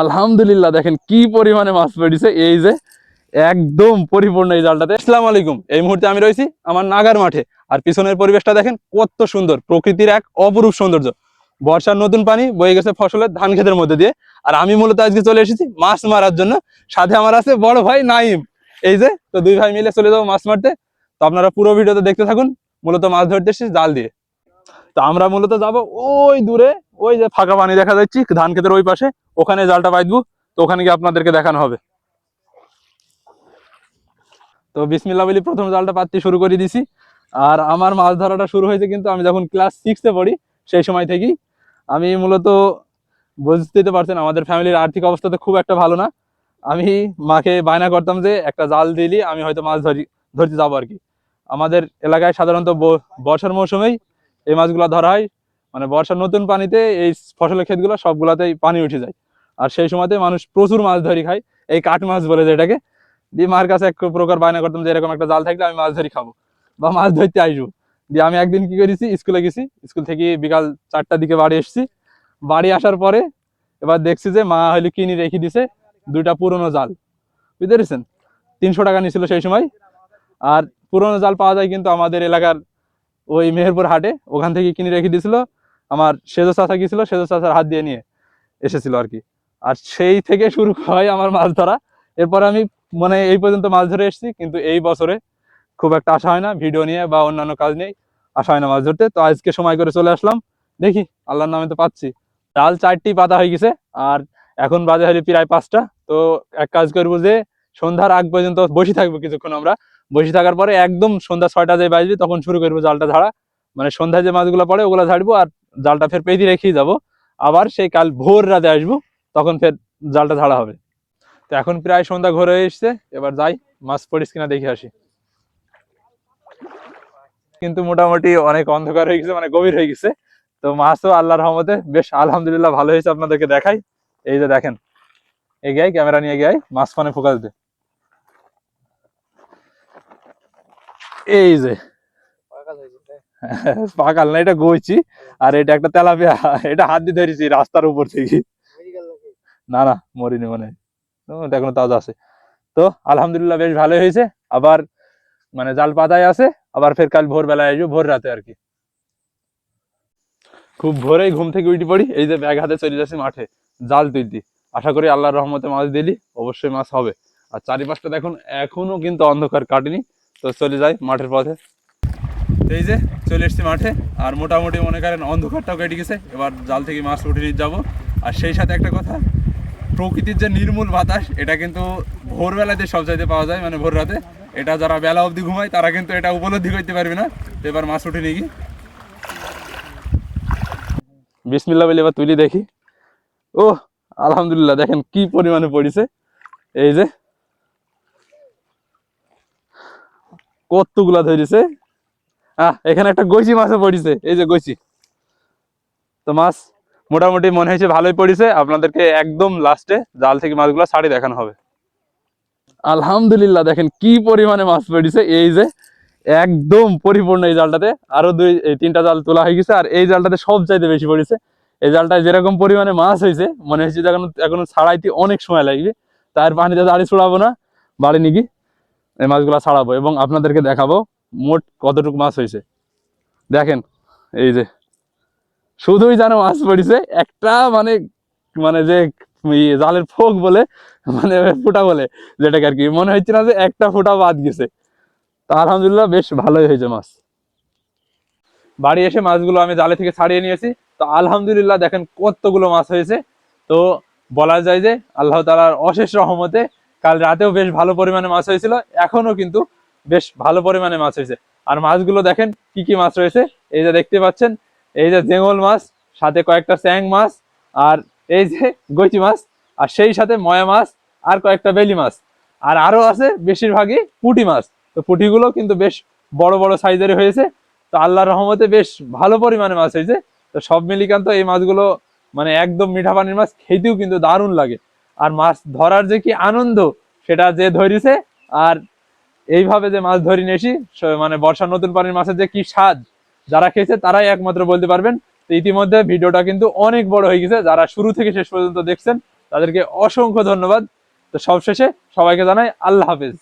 আলহামদুলিল্লাহ, দেখেন কি পরিমাণে মাছ পেয়েছে এই যে একদম পরিপূর্ণ এই জালটাতে। আসসালামু আলাইকুম, এই মুহূর্তে আমি রয়েছি আমার নাগার মাঠে। আর পিছনের পরিবেশটা দেখেন কত সুন্দর, প্রকৃতির এক অপরূপ সৌন্দর্য। বর্ষার নতুন পানি বয়ে গেছে ফসলের ধান ক্ষেতের মধ্যে দিয়ে। আর আমি মূলত আজকে চলে এসেছি মাছ মারার জন্য। সাথে আমার আছে বড় ভাই নাইম। এই যে, তো দুই ভাই মিলে চলে যাব মাছ মারতে। তো আপনারা পুরো ভিডিওতে দেখতে থাকুন। মূলত মাছ ধরতে এসেছি জাল দিয়ে। তো আমরা মূলত যাব ওই দূরে, ওই যে ফাঁকা পানি দেখা যাচ্ছে, ধান ক্ষেতের ওই পাশে। ওখানে জালটা বাইদবো তো ওখানে গিয়ে আপনাদেরকে দেখানো হবে। তো বিসমিল্লা বলি, প্রথম জালটা পাততে শুরু করে দিছি। আর আমার মাছ ধরাটা শুরু হয়েছে কিন্তু আমি যখন ক্লাস সিক্সে পড়ি, সেই সময় থেকেই। আমি মূলত বুঝতেই তো পারছেন, আমাদের ফ্যামিলির আর্থিক অবস্থা তো খুব একটা ভালো না। আমি মাকে বায়না করতাম যে, একটা জাল দিলি, আমি হয়তো মাছ ধরি, ধরতে যাব আর কি। আমাদের এলাকায় সাধারণত বর্ষার মৌসুমেই এই মাছগুলো ধরা হয়। মানে বর্ষার নতুন পানিতে এই ফসলের ক্ষেতগুলো সবগুলাতেই পানি উঠে যায়। আর সেই সময়তে মানুষ প্রচুর মাছ ধরি খায়। এই কাঠ মাছ বলে যেটাকে। দিয়ে মার কাছে এক প্রকার বায়না করতাম যে এরকম একটা জাল থাকলে আমি মাছ ধরি খাব বা মাছ ধরতে আসব। দিয়ে আমি একদিন কি করেছি, স্কুলে গেছি। স্কুল থেকে বিকাল চারটার দিকে বাড়ি এসেছি। বাড়ি আসার পরে এবার দেখছি যে মা হইলে কিনে রেখে দিছে দুইটা পুরনো জাল। বুঝতে পেরেছেন? তিনশো টাকা নিছিল সেই সময়। আর পুরনো জাল পাওয়া যায় কিন্তু আমাদের এলাকার ওই মেহেরপুর হাটে ওখান থেকে কিনে রেখে দিয়েছিল। আমার সেজো চাষা গিয়েছিল, সেজো চাষার হাত দিয়ে নিয়ে এসেছিল আর কি। আর সেই থেকে শুরু হয় আমার মাছ ধরা। এরপরে আমি মানে এই পর্যন্ত মাছ ধরে এসেছি, কিন্তু এই বছরে খুব একটা আশা হয় না, ভিডিও নিয়ে বা অন্যান্য কাজ নিয়ে আশা হয় না মাছ ধরতে। তো আজকে সময় করে চলে আসলাম। দেখি, আল্লাহর নামে তো পাচ্ছি। ডাল চারটি পাতা হয়ে গেছে, আর এখন বাজে হলে প্রায় পাঁচটা। তো এক কাজ করব যে সন্ধ্যার আগ পর্যন্ত বসে থাকব কিছুক্ষণ আমরা। বসে থাকার পরে একদম সন্ধ্যা ছয়টা যে বাজবে, তখন শুরু করব জালটা ঝাড়া। মানে সন্ধ্যায় যে মাছগুলো পড়ে, ওগুলো ঝাড়বো আর জালটা ফের পেঁধে রেখেই যাব। আবার সেই কাল ভোর রাতে আসব, তখন ফের জালটা ঝাড়া হবে। তো এখন প্রায় সন্ধ্যা ঘরে এসছে, এবার যাই, মাছ পড়িস কিনা দেখে আসি। কিন্তু মোটামুটি অনেক অন্ধকার হয়ে গেছে মানে গভীর হয়ে গেছে। তো মাছও আল্লাহর রহমতে বেশ আলহামদুলিল্লাহ ভালো হয়েছে আপনাদেরকে দেখাই। এই যে দেখেন, এগিয়ে ক্যামেরা নিয়ে গিয়ে মাছ পানে ফোকাস দে। এই যে। পাকাল না এটা গইছি। আর এটা একটা তেলাপিয়া এটা হাত দিয়ে ধরেছি রাস্তার উপর থেকে। না না মরিনি মনে এখনও তাজা আছে। তো আলহামদুলিল্লাহ বেশ ভালো হয়েছে। আবার মানে জাল পাতায় আছে। আবার ফের কাল ভোরবেলায় আসব ভোর রাতে আর কি। খুব ভোরেই ঘুম থেকে উঠে পড়ি। এই যে ব্যাগ হাতে চলে যাচ্ছি মাঠে জাল তুলতি। আশা করি আল্লাহর রহমতে মাছ দিলি। অবশ্যই মাছ হবে। আর চারিপাশটা দেখুন এখনও কিন্তু অন্ধকার কাটেনি। তো চলে যাই মাঠের পথে। এই যে চলে এসছি মাঠে আর মোটামুটি মনে করেন অন্ধকারটাও কেটে গেছে। এবার জাল থেকে মাছ উঠে নিয়ে যাব। আর সেই সাথে একটা কথা প্রকৃতির যে নির্মূল বাতাস এটা কিন্তু ভোরবেলাতে সব চাইতে পাওয়া যায় মানে ভোর রাতে এটা যারা বেলা অবধি ঘুমায় তারা কিন্তু এটা উপলব্ধি করতে পারবে না। তো এবার মাছ উঠে নিয়ে গিয়ে। বিসমিল্লা বলে এবার তুলি দেখি। ও আলহামদুলিল্লাহ দেখেন কি পরিমাণে পড়েছে। এই যে কতগুলা ধরেছে আহ, এখানে একটা গইচি মাছও পড়েছে। এই যে গইচি তো মাছ মোটামুটি মনে হয়েছে ভালোই পড়েছে। আপনাদেরকে একদম লাস্টে জাল থেকে মাছগুলো ছাড়ি দেখানো হবে। আলহামদুলিল্লাহ, দেখেন কি পরিমাণে মাছ পড়েছে। এই যে একদম পরিপূর্ণ এই জালটাতে। আরও দুই তিনটা জাল তোলা হয়ে গেছে। আর এই জালটাতে সব চাইতে বেশি পড়েছে। এই জালটায় যেরকম পরিমাণে মাছ হয়েছে, মনে হয়েছে যে এখন এখনও ছাড়াইতে অনেক সময় লাগবে। তার পানিতে দাঁড়িয়ে ছড়াবো না, বাড়ি গিয়ে এই মাছগুলো ছাড়াবো এবং আপনাদেরকে দেখাবো মোট কতটুকু মাছ হয়েছে। দেখেন, এই যে, শুধুই যেন মাছ পড়েছে, একটা মানে মানে যে জালের ফোক বলে মানে ফুটা বলে, যেটাকে আর কি, মনে হচ্ছে না যে একটা ফুটা বাদ গেছে। তা আলহামদুলিল্লাহ বেশ ভালোই হয়েছে মাছ। বাড়ি এসে মাছগুলো আমি জালে থেকে ছাড়িয়ে নিয়েছি। তো আলহামদুলিল্লাহ দেখেন কতগুলো মাছ হয়েছে। তো বলা যায় যে আল্লাহ তালার অশেষ রহমতে কাল রাতেও বেশ ভালো পরিমাণে মাছ হয়েছিল এখনও কিন্তু বেশ ভালো পরিমাণে মাছ হয়েছে। আর মাছগুলো দেখেন কি কি মাছ রয়েছে, এই যে দেখতে পাচ্ছেন, এই যে জেঙ্গল মাছ, সাথে কয়েকটা স্যাং মাছ, আর এই যে গৈচি মাছ, আর সেই সাথে ময়া মাছ, আর কয়েকটা বেলি মাছ। আর আরও আছে বেশিরভাগই পুঁটি মাছ। তো পুঁটিগুলো কিন্তু বেশ বড় বড় সাইজের হয়েছে। তো আল্লাহর রহমতে বেশ ভালো পরিমাণে মাছ হয়েছে। তো সব মিলিকান্ত এই মাছগুলো মানে একদম মিঠা পানির মাছ, খেতেও কিন্তু দারুণ লাগে। আর মাছ ধরার যে কি আনন্দ, সেটা যে ধরিছে, আর এইভাবে যে মাছ ধরি নেছি মানে বর্ষার নতুন পানির মাছের যে কি স্বাদ যারা খেয়েছে, তারাই একমাত্র বলতে পারবেন। তো ইতিমধ্যে ভিডিওটা কিন্তু অনেক বড় হয়ে গেছে। যারা শুরু থেকে শেষ পর্যন্ত দেখছেন, তাদেরকে অসংখ্য ধন্যবাদ। তো সবশেষে সবাইকে জানাই আল্লাহ হাফেজ।